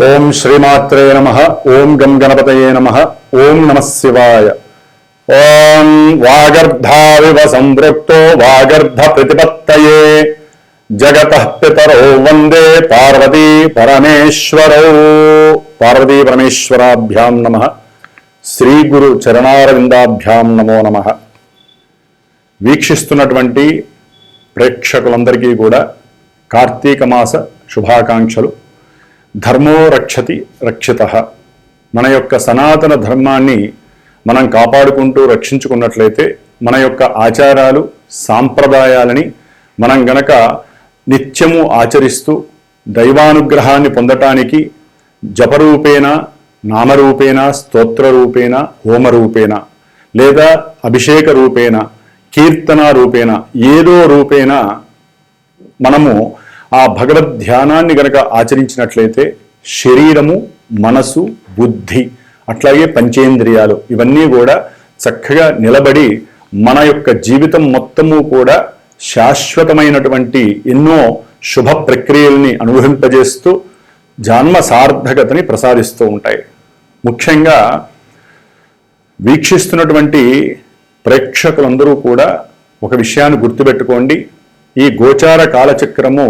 ఓం శ్రీమాత్రే నమ ఓం గం గణపతయే నమ ఓం నమ శివాయ. ఓం వాగర్ధావివ సంవృక్తో వాగర్ధ ప్రతిపత్తయే. జగత పితరో వందే పార్వతీ పరమేశ్వరౌ. పార్వతీ పరమేశ్వరాభ్యాం నమ. శ్రీ గురు చరణారవిందాభ్యాం నమో నమ. వీక్షిస్తున్నటువంటి ప్రేక్షకులందరికీ కూడా కార్తీక మాస శుభాకాంక్షలు. ధర్మో రక్షతి రక్షిత. మన యొక్క సనాతన ధర్మాన్ని మనం కాపాడుకుంటూ రక్షించుకున్నట్లయితే మన యొక్క ఆచారాలు సాంప్రదాయాలని మనం గనక నిత్యము ఆచరిస్తూ దైవానుగ్రహాన్ని పొందటానికి జపరూపేణ నామరూపేణ స్తోత్రరూపేణ హోమరూపేణ లేదా అభిషేక రూపేణ కీర్తన రూపేణ ఏదో రూపేణ మనము ఆ భగవద్ ధ్యానాన్ని గనక ఆచరించినట్లయితే శరీరము మనసు బుద్ధి అట్లాగే పంచేంద్రియాలు ఇవన్నీ కూడా చక్కగా నిలబడి మన యొక్క జీవితం మొత్తము కూడా శాశ్వతమైనటువంటి ఎన్నో శుభ ప్రక్రియల్ని అనుభవింపజేస్తూ జన్మ సార్థకతని ప్రసాదిస్తూ ఉంటాయి. ముఖ్యంగా వీక్షిస్తున్నటువంటి ప్రేక్షకులందరూ కూడా ఒక విషయాన్ని గుర్తుపెట్టుకోండి. ఈ గోచార కాలచక్రము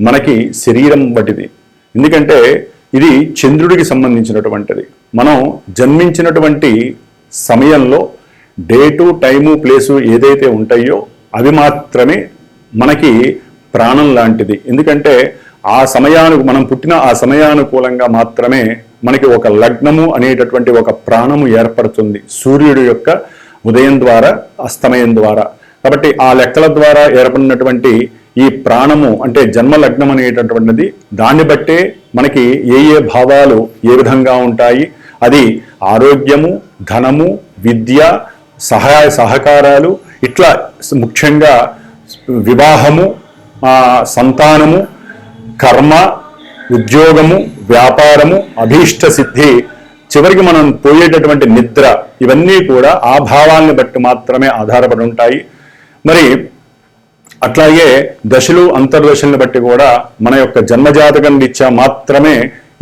మనకి శరీరం వంటిది. ఎందుకంటే ఇది చంద్రుడికి సంబంధించినటువంటిది. మనం జన్మించినటువంటి సమయంలో డేటు టైము ప్లేసు ఏదైతే ఉంటాయో అవి మాత్రమే మనకి ప్రాణం లాంటిది. ఎందుకంటే ఆ సమయానికి మనం పుట్టిన ఆ సమయానుకూలంగా మాత్రమే మనకి ఒక లగ్నము అనేటటువంటి ఒక ప్రాణము ఏర్పడుతుంది. సూర్యుడు యొక్క ఉదయం ద్వారా అస్తమయం ద్వారా. కాబట్టి ఆ లెక్కల ద్వారా ఏర్పడినటువంటి ఈ ప్రాణము అంటే జన్మ లగ్నం అనేటటువంటిది దాన్ని బట్టే మనకి ఏ ఏ భావాలు ఏ విధంగా ఉంటాయి? అది ఆరోగ్యము ధనము విద్య సహాయ సహకారాలు ఇట్లా ముఖ్యంగా వివాహము సంతానము కర్మ ఉద్యోగము వ్యాపారము అభీష్ట సిద్ధి చివరికి మనం పోయేటటువంటి నిద్ర ఇవన్నీ కూడా ఆ భావాల్ని బట్టి మాత్రమే ఆధారపడి ఉంటాయి. మరి అట్లాగే దశలు అంతర్దశల్ని బట్టి కూడా మన యొక్క జన్మజాతకం రీత్యా మాత్రమే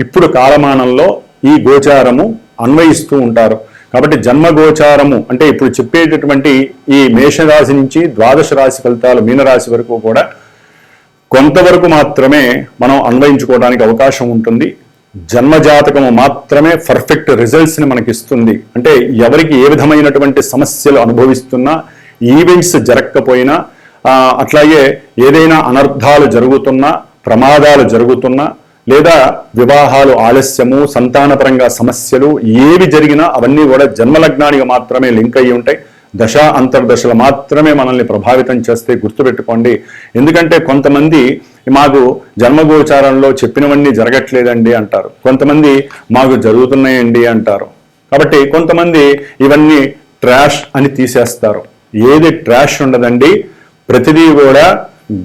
ఇప్పుడు కాలమానంలో ఈ గోచారము అన్వయిస్తూ ఉంటారు. కాబట్టి జన్మ గోచారము అంటే ఇప్పుడు చెప్పేటటువంటి ఈ మేషరాశి నుంచి ద్వాదశ రాశి ఫలితాలు మీనరాశి వరకు కూడా కొంతవరకు మాత్రమే మనం అన్వయించుకోవడానికి అవకాశం ఉంటుంది. జన్మజాతకము మాత్రమే పర్ఫెక్ట్ రిజల్ట్స్ని మనకి ఇస్తుంది. అంటే ఎవరికి ఏ విధమైనటువంటి సమస్యలు అనుభవిస్తున్నా ఈవెంట్స్ జరగకపోయినా అట్లాగే ఏదైనా అనర్థాలు జరుగుతున్నా ప్రమాదాలు జరుగుతున్నా లేదా వివాహాలు ఆలస్యము సంతానపరంగా సమస్యలు ఏవి జరిగినా అవన్నీ కూడా జన్మలగ్నానికి మాత్రమే లింక్ అయ్యి ఉంటాయి. దశ అంతర్దశలు మాత్రమే మనల్ని ప్రభావితం చేస్తే గుర్తుపెట్టుకోండి. ఎందుకంటే కొంతమంది మాకు జన్మగోచారంలో చెప్పినవన్నీ జరగట్లేదండి అంటారు. కొంతమంది మాకు జరుగుతున్నాయండి అంటారు. కాబట్టి కొంతమంది ఇవన్నీ ట్రాష్ అని తీసేస్తారు. ఏది ట్రాష్ ఉండదండి? ప్రతిదీ కూడా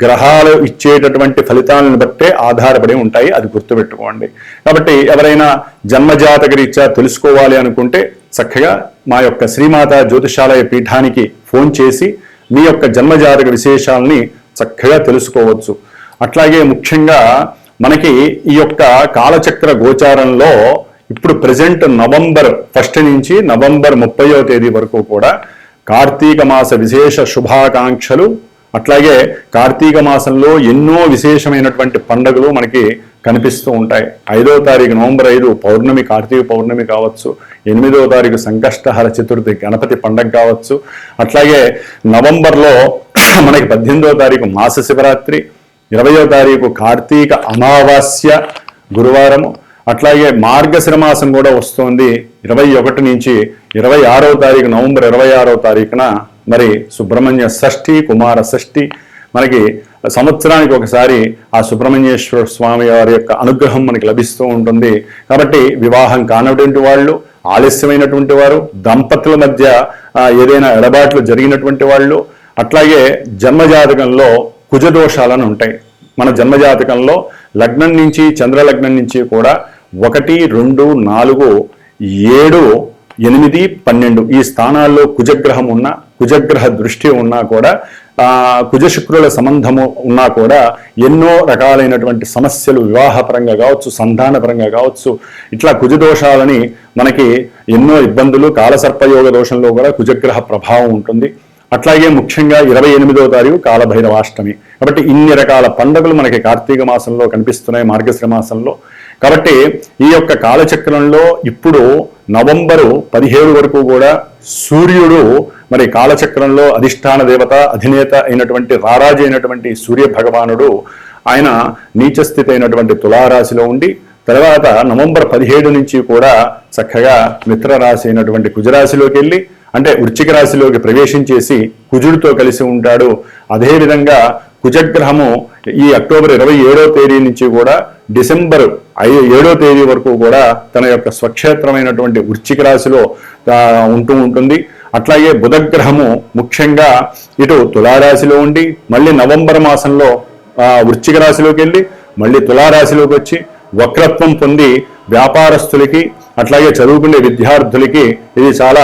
గ్రహాలు ఇచ్చేటటువంటి ఫలితాలను బట్టే ఆధారపడి ఉంటాయి. అది గుర్తుపెట్టుకోండి. కాబట్టి ఎవరైనా జన్మజాతక రీత్యా తెలుసుకోవాలి అనుకుంటే చక్కగా మా యొక్క శ్రీమాత జ్యోతిషాలయ పీఠానికి ఫోన్ చేసి మీ యొక్క జన్మజాతక విశేషాలని చక్కగా తెలుసుకోవచ్చు. అట్లాగే ముఖ్యంగా మనకి ఈ యొక్క కాలచక్ర గోచారంలో ఇప్పుడు ప్రజెంట్ నవంబర్ ఫస్ట్ నుంచి నవంబర్ ముప్పయో తేదీ వరకు కూడా కార్తీక మాస విశేష శుభాకాంక్షలు. అట్లాగే కార్తీక మాసంలో ఎన్నో విశేషమైనటువంటి పండుగలు మనకి కనిపిస్తూ ఉంటాయి. ఐదో తారీఖు నవంబర్ ఐదు పౌర్ణమి కార్తీక పౌర్ణమి కావచ్చు. ఎనిమిదో తారీఖు సంకష్టహర చతుర్థి గణపతి పండగ కావచ్చు. అట్లాగే నవంబర్లో మనకి పద్దెనిమిదో తారీఖు మాస శివరాత్రి. ఇరవయో తారీఖు కార్తీక అమావాస్య గురువారము. అట్లాగే మార్గశ్రమాసం కూడా వస్తోంది. ఇరవై ఒకటి నుంచి ఇరవై ఆరో తారీఖు నవంబర్ ఇరవై ఆరో తారీఖున మరి సుబ్రహ్మణ్య షష్ఠి కుమార షష్ఠి. మనకి సంవత్సరానికి ఒకసారి ఆ సుబ్రహ్మణ్యేశ్వర స్వామి వారి యొక్క అనుగ్రహం మనకి లభిస్తూ ఉంటుంది. కాబట్టి వివాహం కానటువంటి వాళ్ళు ఆలస్యమైనటువంటి వారు దంపతుల మధ్య ఏదైనా ఎడబాట్లు జరిగినటువంటి వాళ్ళు అట్లాగే జన్మజాతకంలో కుజదోషాలను ఉంటాయి. మన జన్మజాతకంలో లగ్నం నుంచి చంద్రలగ్నం నుంచి కూడా ఒకటి రెండు నాలుగు ఏడు ఎనిమిది పన్నెండు ఈ స్థానాల్లో కుజగ్రహం ఉన్న కుజగ్రహ దృష్టి ఉన్నా కూడా కుజశుక్రుల సంబంధము ఉన్నా కూడా ఎన్నో రకాలైనటువంటి సమస్యలు వివాహపరంగా కావచ్చు సంధానపరంగా కావచ్చు ఇట్లా కుజ దోషాలని మనకి ఎన్నో ఇబ్బందులు కాలసర్పయోగ దోషంలో కూడా కుజగ్రహ ప్రభావం ఉంటుంది. అట్లాగే ముఖ్యంగా ఇరవై ఎనిమిదవ తారీఖు కాలభైరవాష్టమి. కాబట్టి ఇన్ని రకాల పండుగలు మనకి కార్తీక మాసంలో కనిపిస్తున్నాయి మార్గశ్ర మాసంలో. కాబట్టి ఈ యొక్క కాలచక్రంలో ఇప్పుడు నవంబరు పదిహేడు వరకు కూడా సూర్యుడు మరి కాలచక్రంలో అధిష్టాన దేవత అధినేత అయినటువంటి రారాజు అయినటువంటి సూర్య భగవానుడు ఆయన నీచస్థితి అయినటువంటి తులారాశిలో ఉండి తర్వాత నవంబర్ పదిహేడు నుంచి కూడా చక్కగా మిత్రరాశి అయినటువంటి కుజరాశిలోకి వెళ్ళి అంటే వృచ్చిక రాశిలోకి ప్రవేశించేసి కుజుడితో కలిసి ఉంటాడు. అదేవిధంగా కుజగ్రహము ఈ అక్టోబర్ ఇరవై ఏడో తేదీ నుంచి కూడా డిసెంబర్ ఐదు ఏడో తేదీ వరకు కూడా తన యొక్క స్వక్షేత్రమైనటువంటి వృశ్చిక రాశిలో ఉంటూ ఉంటుంది. అట్లాగే బుధగ్రహము ముఖ్యంగా ఇటు తులారాశిలో ఉండి మళ్ళీ నవంబర్ మాసంలో వృశ్చిక రాశిలోకి వెళ్ళి మళ్ళీ తులారాశిలోకి వచ్చి వక్రత్వం పొంది వ్యాపారస్తులకి అట్లాగే చదువుకునే విద్యార్థులకి ఇది చాలా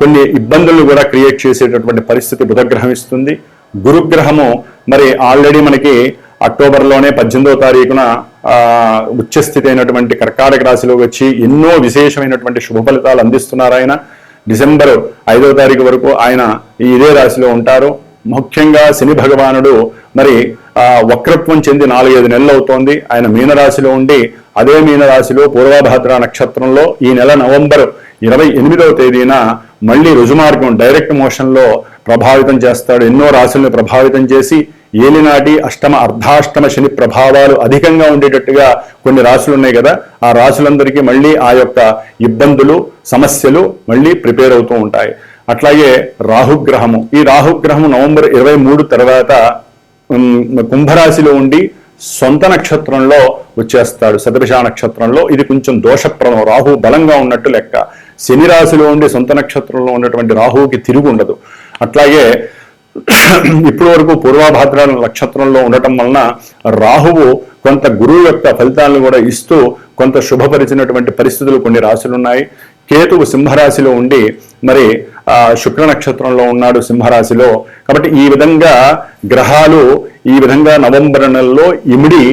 కొన్ని ఇబ్బందులు కూడా క్రియేట్ చేసేటటువంటి పరిస్థితి బుధగ్రహం ఇస్తుంది. గురుగ్రహము మరి ఆల్రెడీ మనకి అక్టోబర్లోనే పద్దెనిమిదో తారీఖున ఉచ్చస్థితి అయినటువంటి కర్కాటక రాశిలో వచ్చి ఎన్నో విశేషమైనటువంటి శుభ ఫలితాలు అందిస్తున్నారు ఆయన. డిసెంబర్ ఐదవ తారీఖు వరకు ఆయన ఈ ఇదే రాశిలో ఉంటారు. ముఖ్యంగా శని భగవానుడు మరి వక్రత్వం చెంది నాలుగైదు నెలలు అవుతోంది. ఆయన మీనరాశిలో ఉండి అదే మీనరాశిలో పూర్వభద్ర నక్షత్రంలో ఈ నెల నవంబర్ ఇరవై ఎనిమిదవ తేదీన మళ్ళీ రుజుమార్గం డైరెక్ట్ మోషన్లో ప్రభావితం చేస్తాడు. ఎన్నో రాశుల్ని ప్రభావితం చేసి ఏలినాటి అష్టమ అర్ధాష్టమ శని ప్రభావాలు అధికంగా ఉండేటట్టుగా కొన్ని రాశులు ఉన్నాయి కదా ఆ రాశులందరికీ మళ్ళీ ఆ యొక్క ఇబ్బందులు సమస్యలు మళ్ళీ ప్రిపేర్ అవుతూ ఉంటాయి. అట్లాగే రాహుగ్రహము. ఈ రాహుగ్రహము నవంబర్ ఇరవై మూడు తర్వాత కుంభరాశిలో ఉండి సొంత నక్షత్రంలో వచ్చేస్తాడు. శతభిష నక్షత్రంలో. ఇది కొంచెం దోషప్రదం. రాహు బలంగా ఉన్నట్టు లెక్క. శని రాశిలో ఉండి సొంత నక్షత్రంలో ఉన్నటువంటి రాహువుకి తిరుగు ఉండదు అట్లాగే ఇప్పటి వరకు పూర్వభాద్ర నక్షత్రంలో ఉండటం వలన రాహువు కొంత గురువు యొక్క ఫలితాలను కూడా ఇస్తూ కొంత శుభపరిచినటువంటి పరిస్థితులు కొన్ని రాశులు ఉన్నాయి కేతువు సింహరాశిలో ఉండి మరి ఆ శుక్ర నక్షత్రంలో ఉన్నాడు సింహరాశిలో. కాబట్టి ఈ విధంగా గ్రహాలు ఈ విధంగా నవంబర్ నెలలో ఇమిడి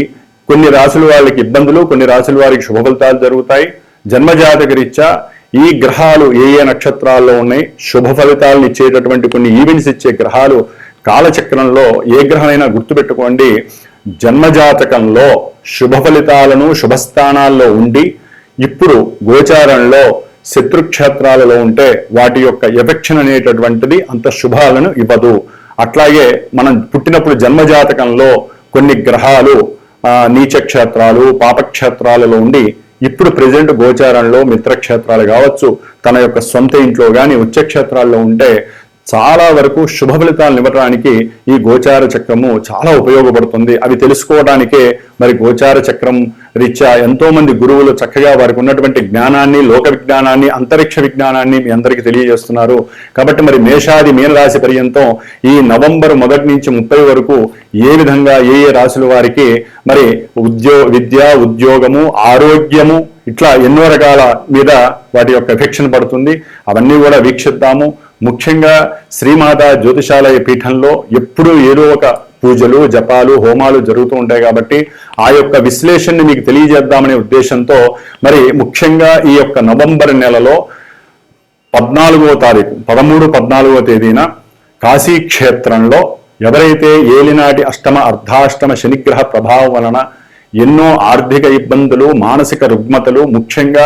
కొన్ని రాశుల వాళ్ళకి ఇబ్బందులు కొన్ని రాశుల వారికి శుభ ఫలితాలు జరుగుతాయి. జన్మజాతక రీత్యా ఈ గ్రహాలు ఏ ఏ నక్షత్రాల్లో ఉన్నాయి? శుభ ఫలితాలను ఇచ్చేటటువంటి కొన్ని ఈవెంట్స్ ఇచ్చే గ్రహాలు కాలచక్రంలో ఏ గ్రహమైనా గుర్తుపెట్టుకోండి. జన్మజాతకంలో శుభ ఫలితాలను శుభస్థానాల్లో ఉండి ఇప్పుడు గోచారంలో శత్రుక్షేత్రాలలో ఉంటే వాటి యొక్క ఎఫెక్షన్ అనేటటువంటిది అంత శుభాలను ఇవ్వదు. అట్లాగే మనం పుట్టినప్పుడు జన్మజాతకంలో కొన్ని గ్రహాలు నీచక్షేత్రాలు పాపక్షేత్రాలలో ఉండి ఇప్పుడు ప్రజెంట్ గోచారంలో మిత్రక్షేత్రాలు కావచ్చు తన యొక్క సొంత ఇంట్లో కానీ ఉచ్చక్షేత్రాల్లో ఉంటే చాలా వరకు శుభ ఫలితాలను ఇవ్వడానికి ఈ గోచార చక్రము చాలా ఉపయోగపడుతుంది. అవి తెలుసుకోవడానికే మరి గోచార చక్రం రీత్యా ఎంతో మంది గురువులు చక్కగా వారికి ఉన్నటువంటి జ్ఞానాన్ని లోక విజ్ఞానాన్ని అంతరిక్ష విజ్ఞానాన్ని మీ అందరికీ తెలియజేస్తున్నారు. కాబట్టి మరి మేషాది మీనరాశి పర్యంతం ఈ నవంబర్ మొదటి నుంచి ముప్పై వరకు ఏ విధంగా ఏ ఏ రాశుల వారికి మరి ఉద్యో విద్య ఉద్యోగము ఆరోగ్యము ఇట్లా ఎన్నో రకాల మీద వాటి యొక్క ఎఫెక్షన్ పడుతుంది. అవన్నీ కూడా వీక్షిద్దాము. ముఖ్యంగా శ్రీమాత జ్యోతిషాలయ పీఠంలో ఎప్పుడూ ఏదో ఒక పూజలు జపాలు హోమాలు జరుగుతూ ఉంటాయి కాబట్టి ఆ యొక్క విశ్లేషణని మీకు తెలియజేద్దామనే ఉద్దేశంతో మరి ముఖ్యంగా ఈ యొక్క నవంబర్ నెలలో పద్నాలుగో తారీఖు పదమూడు పద్నాలుగో తేదీన కాశీ క్షేత్రంలో ఎవరైతే ఏలినాటి అష్టమ అర్ధాష్టమ శనిగ్రహ ప్రభావం వలన ఎన్నో ఆర్థిక ఇబ్బందులు మానసిక రుగ్మతలు ముఖ్యంగా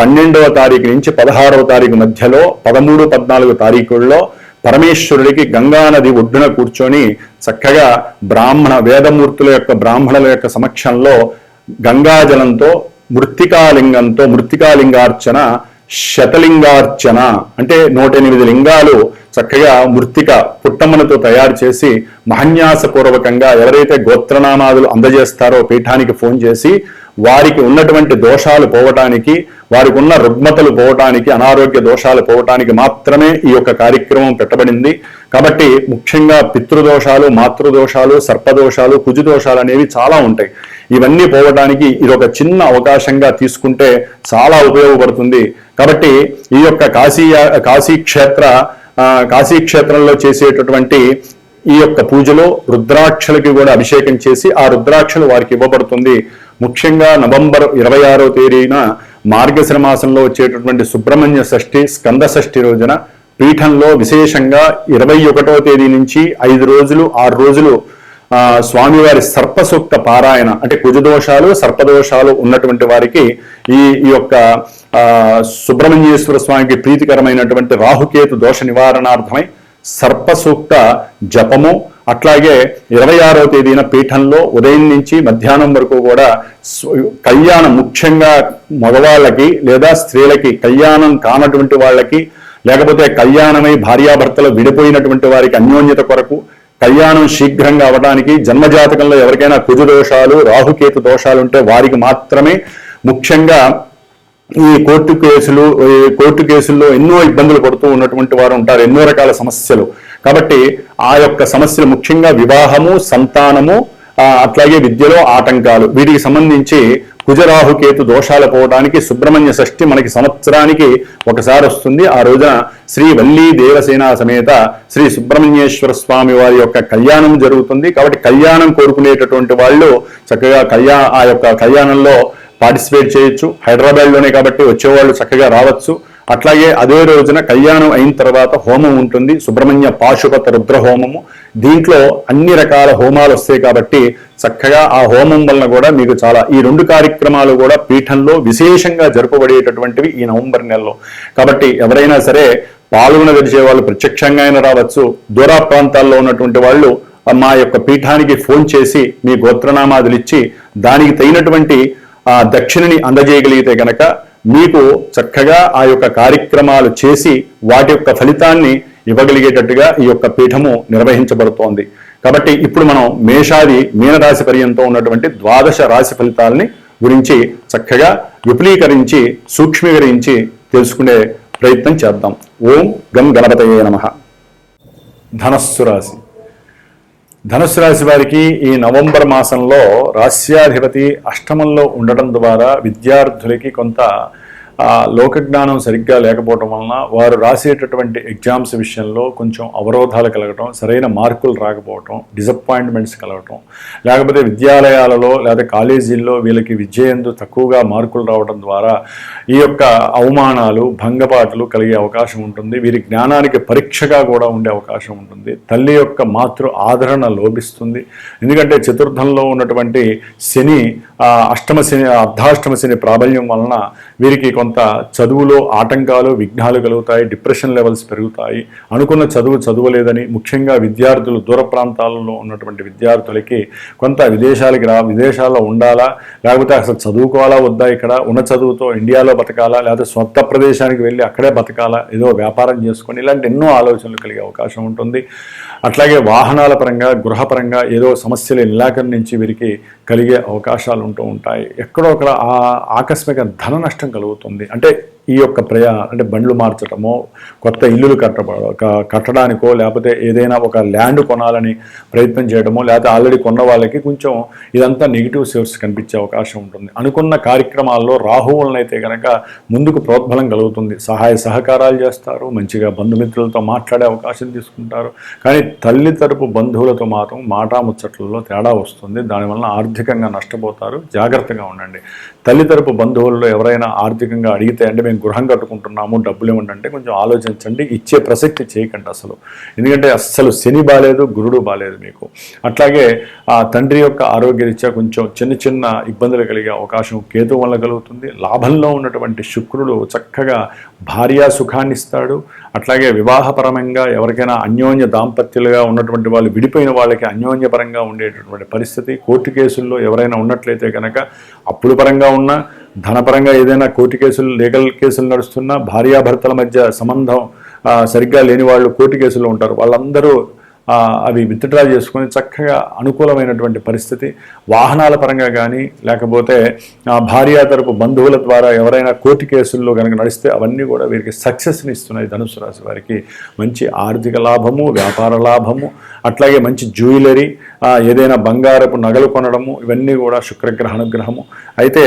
పన్నెండవ తారీఖు నుంచి పదహారవ తారీఖు మధ్యలో పదమూడు పద్నాలుగు తారీఖుల్లో పరమేశ్వరుడికి గంగానది ఒడ్డున కూర్చొని చక్కగా బ్రాహ్మణ వేదమూర్తుల యొక్క బ్రాహ్మణుల యొక్క సమక్షంలో గంగాజలంతో మృత్తికాలింగంతో మృత్తికాలింగార్చన శతలింగార్చన అంటే నూట ఎనిమిది లింగాలు చక్కగా మృత్తిక పుట్టమ్మలతో తయారు చేసి మహన్యాసపూర్వకంగా ఎవరైతే గోత్రనామాదులు అందజేస్తారో పీఠానికి ఫోన్ చేసి వారికి ఉన్నటువంటి దోషాలు పోవటానికి వారికి ఉన్న రుగ్మతలు పోవటానికి అనారోగ్య దోషాలు పోవటానికి మాత్రమే ఈ యొక్క కార్యక్రమం పెట్టబడింది. కాబట్టి ముఖ్యంగా పితృదోషాలు మాతృదోషాలు సర్పదోషాలు కుజుదోషాలు అనేవి చాలా ఉంటాయి. ఇవన్నీ పోవటానికి ఇది ఒక చిన్న అవకాశంగా తీసుకుంటే చాలా ఉపయోగపడుతుంది. కాబట్టి ఈ యొక్క కాశీ కాశీ క్షేత్ర కాశీ క్షేత్రంలో చేసేటటువంటి ఈ యొక్క పూజలో రుద్రాక్షలకి కూడా అభిషేకం చేసి ఆ రుద్రాక్షలు వారికి ఇవ్వబడుతుంది. ముఖ్యంగా నవంబర్ ఇరవై ఆరో తేదీన మార్గశిర మాసంలో వచ్చేటటువంటి సుబ్రహ్మణ్య షష్ఠి స్కంద షష్ఠి రోజున పీఠంలో విశేషంగా ఇరవై ఒకటో తేదీ నుంచి ఐదు రోజులు ఆరు రోజులు స్వామివారి సర్పసూక్త పారాయణ అంటే కుజదోషాలు సర్పదోషాలు ఉన్నటువంటి వారికి ఈ ఈ యొక్క సుబ్రహ్మణ్యేశ్వర స్వామికి ప్రీతికరమైనటువంటి రాహుకేతు దోష నివారణార్థమై సర్పసూక్త జపము అట్లాగే ఇరవై ఆరో తేదీన పీఠంలో ఉదయం నుంచి మధ్యాహ్నం వరకు కూడా కళ్యాణం ముఖ్యంగా మగవాళ్ళకి లేదా స్త్రీలకి కళ్యాణం కానటువంటి వాళ్ళకి లేకపోతే కళ్యాణమై భార్యాభర్తలు విడిపోయినటువంటి వారికి అన్యోన్యత కొరకు కళ్యాణం శీఘ్రంగా అవడానికి జన్మజాతకంలో ఎవరికైనా కుజు దోషాలు రాహుకేతు దోషాలు ఉంటే వారికి మాత్రమే ముఖ్యంగా ఈ కోర్టు కేసులు కోర్టు కేసుల్లో ఎన్నో ఇబ్బందులు పడుతూ ఉన్నటువంటి వారు ఉంటారు ఎన్నో రకాల సమస్యలు. కాబట్టి ఆ యొక్క సమస్యలు ముఖ్యంగా వివాహము సంతానము అట్లాగే విద్యలో ఆటంకాలు. వీటికి సంబంధించి కుజరాహుకేతు దోషాలు పోవడానికి సుబ్రహ్మణ్య షష్ఠి మనకి సంవత్సరానికి ఒకసారి వస్తుంది. ఆ రోజున శ్రీ వల్లీ దేవసేన సమేత శ్రీ సుబ్రహ్మణ్యేశ్వర స్వామి వారి యొక్క కళ్యాణం జరుగుతుంది. కాబట్టి కళ్యాణం కోరుకునేటటువంటి వాళ్ళు చక్కగా కళ్యా ఆ యొక్క కళ్యాణంలో పార్టిసిపేట్ చేయొచ్చు. హైదరాబాద్లోనే కాబట్టి వచ్చేవాళ్ళు చక్కగా రావచ్చు. అట్లాగే అదే రోజున కళ్యాణం అయిన తర్వాత హోమం ఉంటుంది. సుబ్రహ్మణ్య పాశుపత రుద్ర హోమము దీంట్లో అన్ని రకాల హోమాలు వస్తాయి కాబట్టి చక్కగా ఆ హోమం వలన కూడా మీకు చాలా ఈ రెండు కార్యక్రమాలు కూడా పీఠంలో విశేషంగా జరుపబడేటటువంటివి ఈ నవంబర్ నెలలో. కాబట్టి ఎవరైనా సరే పాల్గొన గడిచే వాళ్ళు ప్రత్యక్షంగా అయినా రావచ్చు. దూర ప్రాంతాల్లో ఉన్నటువంటి వాళ్ళు మా యొక్క పీఠానికి ఫోన్ చేసి మీ గోత్రనామాదులు ఇచ్చి దానికి తగినటువంటి ఆ దక్షిణని అందజేయగలిగితే గనక మీకు చక్కగా ఆ యొక్క కార్యక్రమాలు చేసి వాటి యొక్క ఫలితాన్ని ఇవ్వగలిగేటట్టుగా ఈ యొక్క పీఠము నిర్వహించబడుతోంది. కాబట్టి ఇప్పుడు మనం మేషాది మీనరాశి పర్యంతం ఉన్నటువంటి ద్వాదశ రాశి ఫలితాలని గురించి చక్కగా విపులీకరించి సూక్ష్మీకరించి తెలుసుకునే ప్రయత్నం చేద్దాం. ఓం గం గణపతయే నమ. ధనస్సు రాశి. ధనుసు రాశి వారికి ఈ నవంబర్ మాసంలో రాస్యాధిపతి అష్టమంలో ఉండడం ద్వారా విద్యార్థులకి కొంత లోకజ్ఞానం సరిగ్గా లేకపోవడం వలన వారు రాసేటటువంటి ఎగ్జామ్స్ విషయంలో కొంచెం అవరోధాలు కలగటం సరైన మార్కులు రాకపోవటం డిసప్పాయింట్మెంట్స్ కలగటం లేకపోతే విద్యాలయాలలో లేదా కాలేజీల్లో వీళ్ళకి విద్య ఎందు తక్కువగా మార్కులు రావడం ద్వారా ఈ యొక్క అవమానాలు భంగపాట్లు కలిగే అవకాశం ఉంటుంది. వీరి జ్ఞానానికి పరీక్షగా కూడా ఉండే అవకాశం ఉంటుంది. తల్లి యొక్క మాతృ ఆదరణ లోపిస్తుంది. ఎందుకంటే చతుర్థంలో ఉన్నటువంటి శని అష్టమ శని అర్ధాష్టమ శని ప్రాబల్యం వలన వీరికి కొంత చదువులో ఆటంకాలు విఘ్నాలు కలుగుతాయి డిప్రెషన్ లెవెల్స్ పెరుగుతాయి. అనుకున్న చదువు చదవలేదని ముఖ్యంగా విద్యార్థులు దూర ప్రాంతాలలో ఉన్నటువంటి విద్యార్థులకి కొంత విదేశాలకి రా విదేశాల్లో ఉండాలా? లేకపోతే అసలు చదువుకోవాలా వద్దా ఇక్కడ? ఉన్న చదువుతో ఇండియాలో బతకాలా? లేకపోతే సొంత ప్రదేశానికి వెళ్ళి అక్కడే బతకాలా? ఏదో వ్యాపారం చేసుకొని ఇలాంటి ఎన్నో ఆలోచనలు కలిగే అవకాశం ఉంటుంది. అట్లాగే వాహనాల పరంగా గృహపరంగా ఏదో సమస్యలు నిరాకరణించి వీరికి కలిగే అవకాశాలు ఉంటూ ఉంటాయి. ఎక్కడో అక్కడ ఆకస్మిక ధన నష్టం కలుగుతుంది. అంటే ఈ యొక్క ప్రయా అంటే బండ్లు మార్చటమో కొత్త ఇల్లులు కట్టబడ కట్టడానికో లేకపోతే ఏదైనా ఒక ల్యాండ్ కొనాలని ప్రయత్నం చేయడమో లేకపోతే ఆల్రెడీ కొన్న వాళ్ళకి కొంచెం ఇదంతా నెగిటివ్ సేవ్స్ కనిపించే అవకాశం ఉంటుంది. అనుకున్న కార్యక్రమాల్లో రాహువులనైతే కనుక ముందుకు ప్రోద్బలం కలుగుతుంది. సహాయ సహకారాలు చేస్తారు మంచిగా బంధుమిత్రులతో మాట్లాడే అవకాశం తీసుకుంటారు. కానీ తల్లి తరపు బంధువులతో మాత్రం మాటాముచ్చట్లలో తేడా వస్తుంది. దానివల్ల ఆర్థికంగా నష్టపోతారు. జాగ్రత్తగా ఉండండి. తల్లి తరపు బంధువుల్లో ఎవరైనా ఆర్థికంగా అడిగితే అంటే మేము గృహం కట్టుకుంటున్నాము డబ్బులు ఇవ్వండి అంటే కొంచెం ఆలోచించండి ఇచ్చే ప్రసక్తి చేయకండి అసలు. ఎందుకంటే అస్సలు శని బాగాలేదు గురుడు బాగాలేదు మీకు. అట్లాగే ఆ తండ్రి యొక్క ఆరోగ్యరీత్యా కొంచెం చిన్న చిన్న ఇబ్బందులు కలిగే అవకాశం కేతు వల్ల కలుగుతుంది. లాభంలో ఉన్నటువంటి శుక్రుడు చక్కగా భార్యా సుఖాన్ని ఇస్తాడు. అట్లాగే వివాహపరమంగా ఎవరికైనా అన్యోన్య దాంపత్యులుగా ఉన్నటువంటి వాళ్ళు విడిపోయిన వాళ్ళకి అన్యోన్యపరంగా ఉండేటటువంటి పరిస్థితి. కోర్టు కేసుల్లో ఎవరైనా ఉన్నట్లయితే కనుక అప్పుల పరంగా ఉన్నా ధనపరంగా ఏదైనా కోర్టు కేసులు లీగల్ కేసులు నడుస్తున్నా భార్యాభర్తల మధ్య సంబంధం సరిగ్గా లేని వాళ్ళు కోర్టు కేసులు ఉంటారు. వాళ్ళందరూ అవి విత్డ్రా చేసుకొని చక్కగా అనుకూలమైనటువంటి పరిస్థితి. వాహనాల పరంగా కానీ లేకపోతే భార్య తరపు బంధువుల ద్వారా ఎవరైనా కోర్టు కేసుల్లో కనుక నడిస్తే అవన్నీ కూడా వీరికి సక్సెస్ని ఇస్తున్నాయి ధనుసు రాశి వారికి. మంచి ఆర్థిక లాభము వ్యాపార లాభము అట్లాగే మంచి జ్యువెలరీ ఏదైనా బంగారపు నగలు కొనడము ఇవన్నీ కూడా శుక్రగ్రహ అనుగ్రహము. అయితే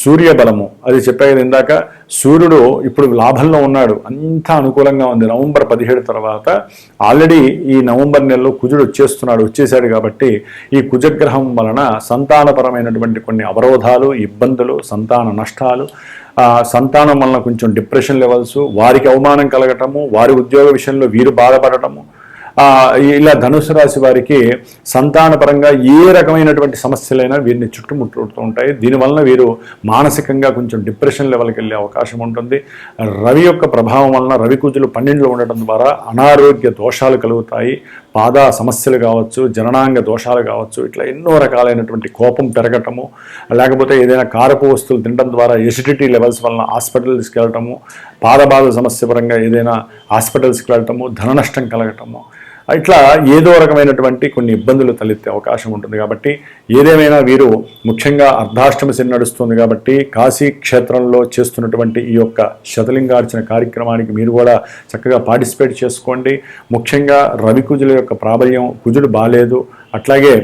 సూర్య బలము అది చెప్పే కదా ఇందాక సూర్యుడు ఇప్పుడు లాభంలో ఉన్నాడు అంతా అనుకూలంగా ఉంది. నవంబర్ పదిహేడు తర్వాత ఆల్రెడీ ఈ నవంబర్ నెలలో కుజుడు వచ్చేస్తున్నాడు వచ్చేసాడు కాబట్టి ఈ కుజగ్రహం వలన సంతానపరమైనటువంటి కొన్ని అవరోధాలు ఇబ్బందులు సంతాన నష్టాలు సంతానం వలన కొంచెం డిప్రెషన్ లెవెల్స్ వారికి అవమానం కలగటము వారి ఉద్యోగ విషయంలో వీరు బాధపడటము ఇలా ధనుసు రాశి వారికి సంతానపరంగా ఏ రకమైనటువంటి సమస్యలైనా వీరిని చుట్టుముట్టుతూ ఉంటాయి. దీనివలన వీరు మానసికంగా కొంచెం డిప్రెషన్ లెవెల్కి వెళ్ళే అవకాశం ఉంటుంది. రవి యొక్క ప్రభావం వలన రవి కూతులు పన్నెండులో ఉండటం ద్వారా అనారోగ్య దోషాలు కలుగుతాయి. పాద సమస్యలు కావచ్చు జననాంగ దోషాలు కావచ్చు ఇట్లా ఎన్నో రకాలైనటువంటి కోపం పెరగటము లేకపోతే ఏదైనా కారపు వస్తువులు తినడం ద్వారా ఎసిడిటీ లెవెల్స్ వలన హాస్పిటల్స్కి వెళ్ళటము పాదబాధ సమస్య పరంగా ఏదైనా హాస్పిటల్స్కి వెళ్ళటము ధన నష్టం కలగటము ఇట్లా ఏదో రకమైనటువంటి కొన్ని ఇబ్బందులు తలెత్తే అవకాశం ఉంటుంది కాబట్టి ఏదేమైనా వీరు ముఖ్యంగా అర్ధాష్టమ శని నడుస్తుంది కాబట్టి కాశీ క్షేత్రంలో చేస్తున్నటువంటి ఈ యొక్క శతలింగార్చన కార్యక్రమానికి మీరు కూడా చక్కగా పార్టిసిపేట్ చేసుకోండి. ముఖ్యంగా రవి కుజుల యొక్క ప్రాబల్యం కుజుడు బాగాలేదు అట్లాగే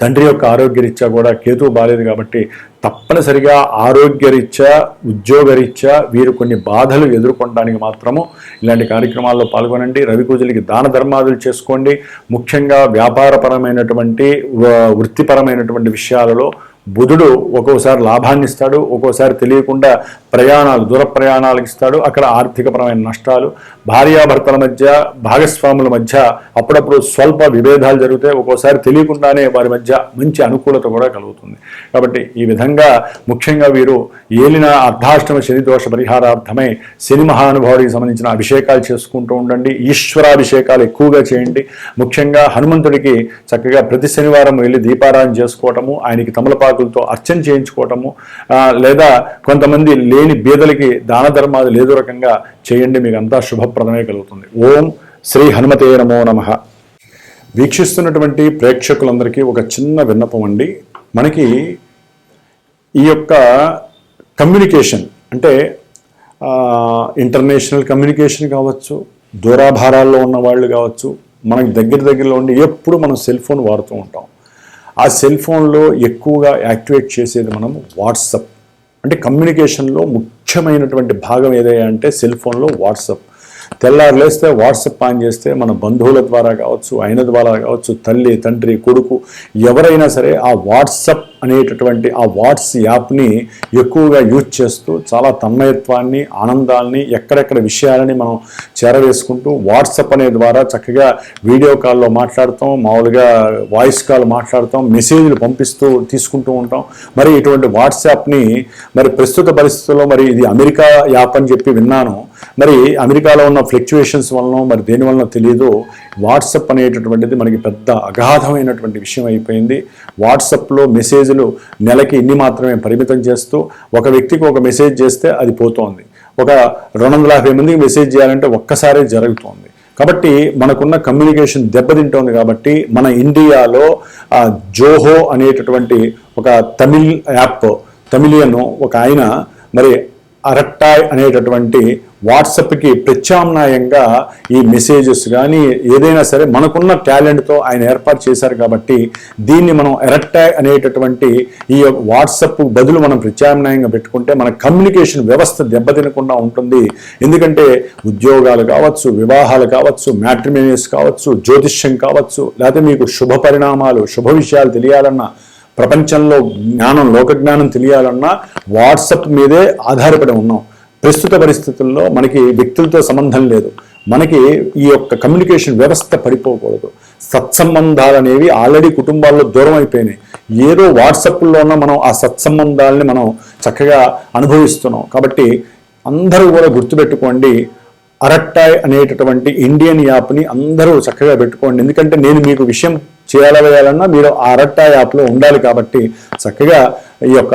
తండ్రి యొక్క ఆరోగ్యరీత్యా కూడా కేతువు బాలేదు కాబట్టి తప్పనిసరిగా ఆరోగ్యరీత్యా ఉద్యోగరీత్యా వీరు కొన్ని బాధలు ఎదుర్కొనడానికి మాత్రము ఇలాంటి కార్యక్రమాల్లో పాల్గొనండి. రవి పూజలకి దాన ధర్మాదులు చేసుకోండి. ముఖ్యంగా వ్యాపారపరమైనటువంటి వ- వృత్తిపరమైనటువంటి విషయాలలో బుధుడు ఒక్కోసారి లాభాన్ని ఇస్తాడు ఒక్కోసారి తెలియకుండా ప్రయాణాలు దూర ప్రయాణాలకు ఇస్తాడు అక్కడ ఆర్థికపరమైన నష్టాలు భార్యాభర్తల మధ్య భాగస్వాముల మధ్య అప్పుడప్పుడు స్వల్ప విభేదాలు జరుగుతాయి ఒక్కోసారి తెలియకుండానే వారి మధ్య మంచి అనుకూలత కూడా కలుగుతుంది. కాబట్టి ఈ విధంగా ముఖ్యంగా వీరు ఏలిన అర్ధాష్టమ శని దోష పరిహారార్థమై శని మహానుభావుడికి సంబంధించిన అభిషేకాలు చేసుకుంటూ ఉండండి ఈశ్వరాభిషేకాలు ఎక్కువగా చేయండి. ముఖ్యంగా హనుమంతుడికి చక్కగా ప్రతి శనివారం వెళ్ళి దీపారాధన చేసుకోవటము ఆయనకి తమలపాకులతో అర్చన చేయించుకోవటము లేదా కొంతమంది లేని బీదలకి దాన ధర్మాలు లేదో రకంగా చేయండి మీకు అంతా శుభప్రదమే కలుగుతుంది. ఓం శ్రీ హనుమతే నమో నమ. వీక్షిస్తున్నటువంటి ప్రేక్షకులందరికీ ఒక చిన్న విన్నపం అండి. మనకి ఈ యొక్క కమ్యూనికేషన్ అంటే ఇంటర్నేషనల్ కమ్యూనికేషన్ కావచ్చు దూరాభారాల్లో ఉన్న వాళ్ళు కావచ్చు మనకి దగ్గర దగ్గరలో ఉండి ఎప్పుడు మనం సెల్ ఫోన్ వాడుతూ ఉంటాం. ఆ సెల్ ఫోన్లో ఎక్కువగా యాక్టివేట్ చేసేది మనం వాట్సప్. అంటే కమ్యూనికేషన్లో ముఖ్యమైనటువంటి భాగం ఏదైనా అంటే సెల్ ఫోన్లో వాట్సప్. తెల్లారు లేస్తే వాట్సప్ ఆన్ చేస్తే మన బంధువుల ద్వారా కావచ్చు ఆయన ద్వారా కావచ్చు తల్లి తండ్రి కొడుకు ఎవరైనా సరే ఆ వాట్సప్ అనేటటువంటి ఆ వాట్స్ యాప్ని ఎక్కువగా యూజ్ చేస్తూ చాలా తన్మయత్వాన్ని ఆనందాన్ని ఎక్కడెక్కడ విషయాలని మనం చేరవేసుకుంటూ వాట్సప్ అనే ద్వారా చక్కగా వీడియో కాల్లో మాట్లాడతాం మామూలుగా వాయిస్ కాల్ మాట్లాడతాం మెసేజ్లు పంపిస్తూ తీసుకుంటూ ఉంటాం. మరి ఇటువంటి వాట్సాప్ని మరి ప్రస్తుత పరిస్థితుల్లో మరి ఇది అమెరికా యాప్ అని చెప్పి విన్నాను. మరి అమెరికాలో ఉన్న ఫ్లక్చువేషన్స్ వలన మరి దేని వలన తెలియదు వాట్సప్ అనేటటువంటిది మనకి పెద్ద అగాధమైనటువంటి విషయం అయిపోయింది. వాట్సప్లో మెసేజ్లు నెలకి ఇన్ని మాత్రమే పరిమితం చేస్తూ ఒక వ్యక్తికి ఒక మెసేజ్ చేస్తే అది పోతోంది. ఒక రెండు వందల యాభై మందికి మెసేజ్ చేయాలంటే ఒక్కసారే జరుగుతోంది. కాబట్టి మనకున్న కమ్యూనికేషన్ దెబ్బతింటోంది కాబట్టి మన ఇండియాలో జోహో అనేటటువంటి ఒక తమిళ్ యాప్ తమిళియన్ ఒక ఆయన మరి అరట్టాయ్ అనేటటువంటి వాట్సప్కి ప్రత్యామ్నాయంగా ఈ మెసేజెస్ కానీ ఏదైనా సరే మనకున్న టాలెంట్తో ఆయన ఏర్పాటు చేశారు కాబట్టి దీన్ని మనం ఎరట్టాయ్ అనేటటువంటి ఈ యొక్క వాట్సప్ బదులు మనం ప్రత్యామ్నాయంగా పెట్టుకుంటే మన కమ్యూనికేషన్ వ్యవస్థ దెబ్బతినకుండా ఉంటుంది. ఎందుకంటే ఉద్యోగాలు కావచ్చు వివాహాలు కావచ్చు మ్యాట్రిమేనియస్ కావచ్చు జ్యోతిష్యం కావచ్చు లేకపోతే మీకు శుభ పరిణామాలు శుభ విషయాలు తెలియాలన్నా ప్రపంచంలో జ్ఞానం లోక జ్ఞానం తెలియాలన్నా వాట్సప్ మీదే ఆధారపడి ఉన్నాం. ప్రస్తుత పరిస్థితుల్లో మనకి వ్యక్తులతో సంబంధం లేదు. మనకి ఈ యొక్క కమ్యూనికేషన్ వ్యవస్థ పడిపోకూడదు. సత్సంబంధాలు అనేవి ఆల్రెడీ కుటుంబాల్లో దూరం అయిపోయినాయి. ఏదో వాట్సాప్లోనో మనం ఆ సత్సంబంధాలని మనం చక్కగా అనుభవిస్తున్నాం. కాబట్టి అందరూ కూడా గుర్తుపెట్టుకోండి అరట్టాయ్ అనేటటువంటి ఇండియన్ యాప్ని అందరూ చక్కగా పెట్టుకోండి. ఎందుకంటే నేను మీకు విషయం చేయాలన్నా మీరు ఆ అరట్టా యాప్లో ఉండాలి కాబట్టి చక్కగా ఈ యొక్క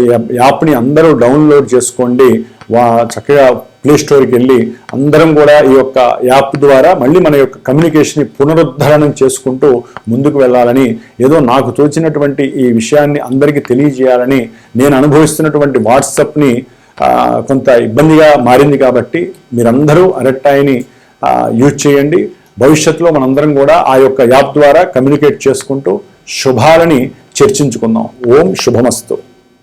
ఈ యాప్ని అందరూ డౌన్లోడ్ చేసుకోండి. వా చక్కగా ప్లే స్టోర్కి వెళ్ళి అందరం కూడా ఈ యొక్క యాప్ ద్వారా మళ్ళీ మన యొక్క కమ్యూనికేషన్ని పునరుద్ధరణం చేసుకుంటూ ముందుకు వెళ్ళాలని ఏదో నాకు తోచినటువంటి ఈ విషయాన్ని అందరికీ తెలియజేయాలని నేను అనుభవిస్తున్నటువంటి వాట్సప్ని కొంత ఇబ్బందిగా మారింది కాబట్టి మీరందరూ అరట్టాయిని యూజ్ చేయండి. భవిష్యత్తులో మనందరం కూడా ఆ యొక్క యాప్ ద్వారా కమ్యూనికేట్ చేసుకుంటూ శుభాలని చర్చించుకుందాం. ఓం శుభమస్తు.